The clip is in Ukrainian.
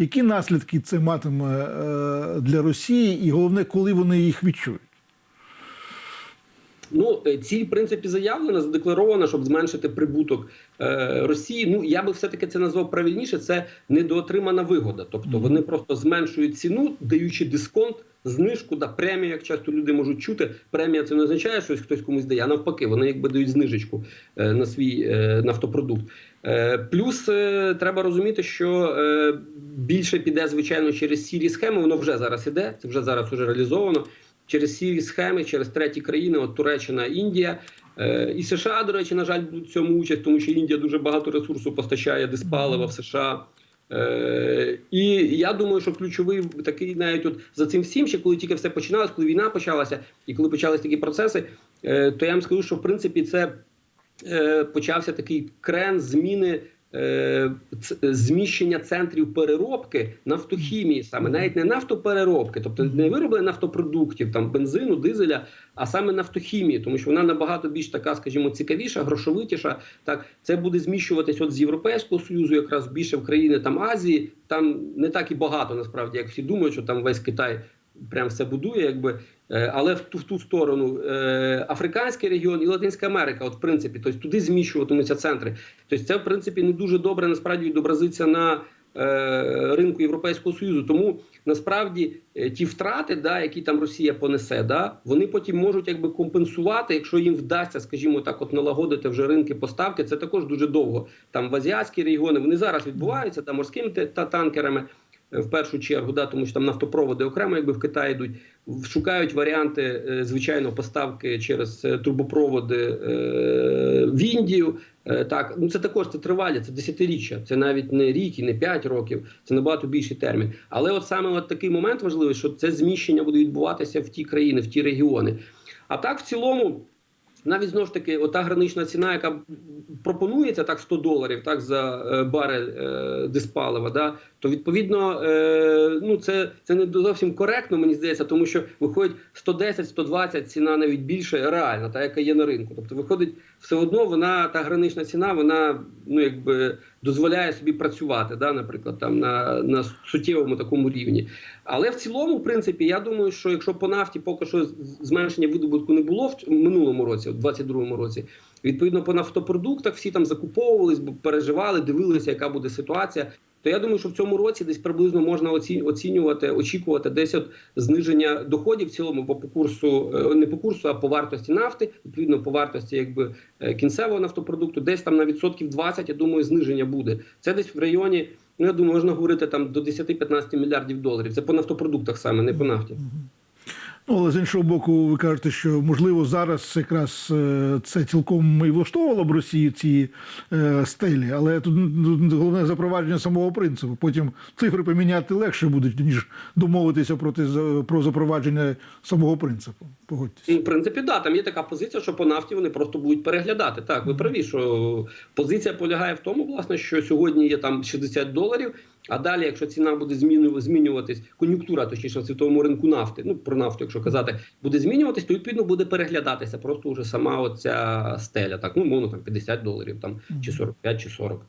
Які наслідки це матиме е, для Росії, і головне, коли вони їх відчують? Ну, е, ціль, в принципі, заявлена, задекларована, щоб зменшити прибуток е, Росії. Ну я би все-таки це назвав правильніше. Це недоотримана вигода. Тобто вони просто зменшують ціну, даючи дисконт, знижку да премію, як часто люди можуть чути. Премія це не означає, що хтось комусь дає. А навпаки, вони якби дають знижечку е, на свій е, нафтопродукт. Е, плюс е, треба розуміти, що е, більше піде звичайно через сірі схеми. Воно вже зараз іде. Це вже зараз уже реалізовано через сірі схеми, через треті країни, от Туреччина, Індія. Е, І США, до речі, на жаль, будуть в цьому участь, тому що Індія дуже багато ресурсу постачає диспалива в США. Е, і я думаю, що ключовий такий навіть от за цим всім, ще коли тільки все починалось, коли війна почалася, і коли почалися такі процеси, е, то я вам скажу, що в принципі це е, почався такий крен зміни. Е, Зміщення центрів переробки нафтохімії, саме навіть не нафтопереробки, тобто не вироблення нафтопродуктів, там бензину, дизеля, а саме нафтохімії, тому що вона набагато більш така, скажімо, цікавіша, грошовитіша. Так це буде зміщуватись от з Європейського союзу, якраз більше в країни там Азії. Там не так і багато насправді, як всі думають, що там весь Китай прям все будує, якби. Е, Але в ту в ту сторону е, Африканський регіон і Латинська Америка, от в принципі, тобто туди зміщуватимуться центри. Тобто це в принципі не дуже добре насправді відобразиться на е, ринку Європейського союзу. Тому насправді ті втрати, да, які там Росія понесе, да, вони потім можуть якби компенсувати, якщо їм вдасться, скажімо так, от налагодити вже ринки поставки. Це також дуже довго. Там в азіатські регіони вони зараз відбуваються там морськими та танкерами. В першу чергу, да, тому що там нафтопроводи окремо, якби в Китай йдуть, шукають варіанти е, звичайно поставки через е, трубопроводи е, в Індію. Так, ну це також це тривалі, це десятиріччя. Це навіть не рік і не п'ять років, це набагато більший термін. Але от саме от такий момент важливий, що це зміщення буде відбуватися в ті країни, в ті регіони. А так, в цілому, навіть знову ж таки, ота гранична ціна, яка пропонується так 100 доларів, так за е, барель е, диспалива, да, то відповідно е, ну це, це не зовсім коректно, мені здається, тому що виходить 110-120 ціна навіть більше реальна, та яка є на ринку. Тобто, виходить, все одно вона та гранична ціна, вона ну якби дозволяє собі працювати, да, наприклад, там на, на суттєвому такому рівні. Але в цілому, в принципі, я думаю, що якщо по нафті поки що зменшення видобутку не було в минулому році, в 22-му році, відповідно по нафтопродуктах всі там закуповувались, переживали, дивилися, яка буде ситуація. То я думаю, що в цьому році десь приблизно можна оцінювати, очікувати десь от зниження доходів в цілому, бо по курсу е, не по курсу, а по вартості нафти, відповідно по вартості якби е, кінцевого нафтопродукту, десь там на відсотків 20, я думаю, зниження буде. Це десь в районі. Ну, я думаю, можна говорити там до 10-15 мільярдів доларів. Це по нафтопродуктах саме, не по нафті. Ну, але з іншого боку, ви кажете, що можливо зараз якраз е, це цілком і влаштовувало б Росію ці е, стелі, але тут головне запровадження самого принципу. Потім цифри поміняти легше буде, ніж домовитися проти про запровадження самого принципу. Погодьтесь. В принципі, да, там є така позиція, що по нафті вони просто будуть переглядати. Так, ви праві, що позиція полягає в тому, власне, що сьогодні є там 60 доларів. А далі, якщо ціна буде зміню- змінюватись, кон'юнктура, точніше на світовому ринку нафти, ну про нафту, якщо казати, буде змінюватись, то відповідно буде переглядатися просто уже сама оця стеля. Так, ну мовно там 50 доларів, там чи 45, чи 40.